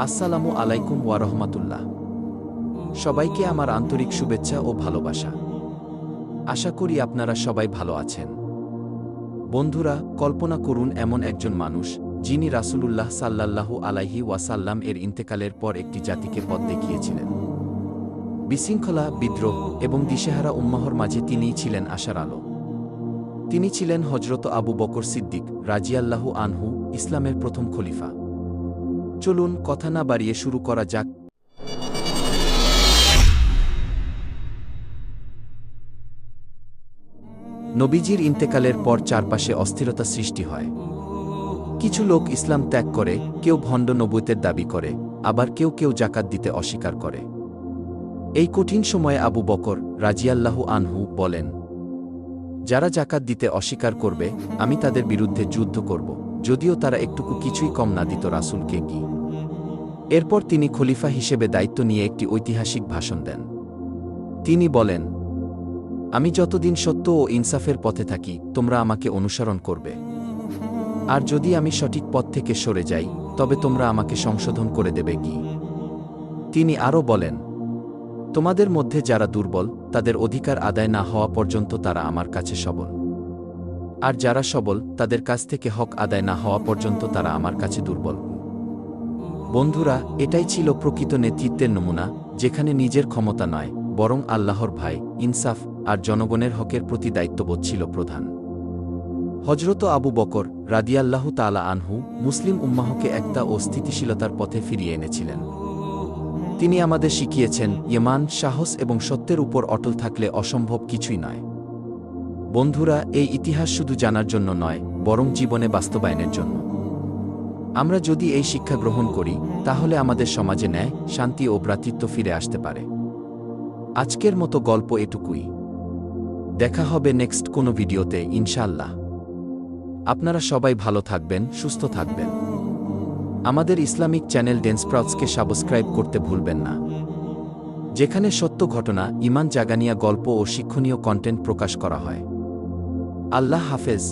আসসালামু আলাইকুম ওয়ারহমাতুল্লাহ সবাইকে আমার আন্তরিক শুভেচ্ছা ও ভালোবাসা। আশা করি আপনারা সবাই ভালো আছেন। বন্ধুরা, কল্পনা করুন এমন একজন মানুষ যিনি রাসূলুল্লাহ সাল্লাল্লাহু আলাইহি ওয়াসাল্লাম এর ইন্তেকালের পর একটি জাতিকে পথ দেখিয়েছিলেন। বিশৃঙ্খলা, বিদ্রোহ এবং দিশেহারা উম্মাহর মাঝে তিনিই ছিলেন আশার আলো। তিনি ছিলেন হজরত আবু বকর সিদ্দিক রাজিয়াল্লাহু আনহু ইসলামের প্রথম খলিফা। চলুন কথা না বাড়িয়ে শুরু করা যাক। নবীজির ইন্তেকালের পর চারপাশে অস্থিরতা সৃষ্টি হয়। কিছু লোক ইসলাম ত্যাগ করে, কেউ ভণ্ড নবুতের দাবি করে, আবার কেউ কেউ জাকাত দিতে অস্বীকার করে। এই কঠিন সময়ে আবু বকর রাজিয়াল্লাহু আনহু বলেন, যারা জাকাত দিতে অস্বীকার করবে, আমি তাদের বিরুদ্ধে যুদ্ধ করব। যদিও তারা একটুকু কিছুই কম না দিত রাসুলকে কি। এরপর তিনি খলিফা হিসেবে দায়িত্ব নিয়ে একটি ঐতিহাসিক ভাষণ দেন। তিনি বলেন, আমি যতদিন সত্য ও ইনসাফের পথে থাকি, তোমরা আমাকে অনুসরণ করবে। আর যদি আমি সঠিক পথ থেকে সরে যাই, তবে তোমরা আমাকে সংশোধন করে দেবে কি? তিনি আরও বলেন, তোমাদের মধ্যে যারা দুর্বল, তাদের অধিকার আদায় না হওয়া পর্যন্ত তারা আমার কাছে সবল। আর যারা সবল, তাদের কাছ থেকে হক আদায় না হওয়া পর্যন্ত তারা আমার কাছে দুর্বল। বন্ধুরা, এটাই ছিল প্রকৃত নেতৃত্বের নমুনা, যেখানে নিজের ক্ষমতা নয়, বরং আল্লাহর ভাই ইনসাফ, আর জনগণের হকের প্রতি দায়িত্ববোধ ছিল প্রধান। হজরত আবু বকর রাদিয়াল্লাহু তালা আনহু মুসলিম উম্মাহকে একতা ও স্থিতিশীলতার পথে ফিরিয়ে এনেছিলেন। তিনি আমাদের শিখিয়েছেন, ইমান, সাহস এবং সত্যের উপর অটল থাকলে অসম্ভব কিছুই নয়। বন্ধুরা, এই ইতিহাস শুধু জানার জন্য নয়, বরং জীবনে বাস্তবায়নের জন্য। আমরা যদি এই শিক্ষা গ্রহণ করি, তাহলে আমাদের সমাজে ন্যায়, শান্তি ও ভ্রাতৃত্ব ফিরে আসতে পারে। আজকের মতো গল্প এটুকুই। দেখা হবে নেক্সট কোনো ভিডিওতে ইনশাল্লাহ আপনারা সবাই ভালো থাকবেন, সুস্থ থাকবেন। আমাদের ইসলামিক চ্যানেল ডেন্স ডেন্সপ্রাউটসকে সাবস্ক্রাইব করতে ভুলবেন না। যেখানে সত্য ঘটনা, ইমান জাগানিয়া গল্প ও শিক্ষণীয় কন্টেন্ট প্রকাশ করা হয়। আল্লাহ হাফেজ।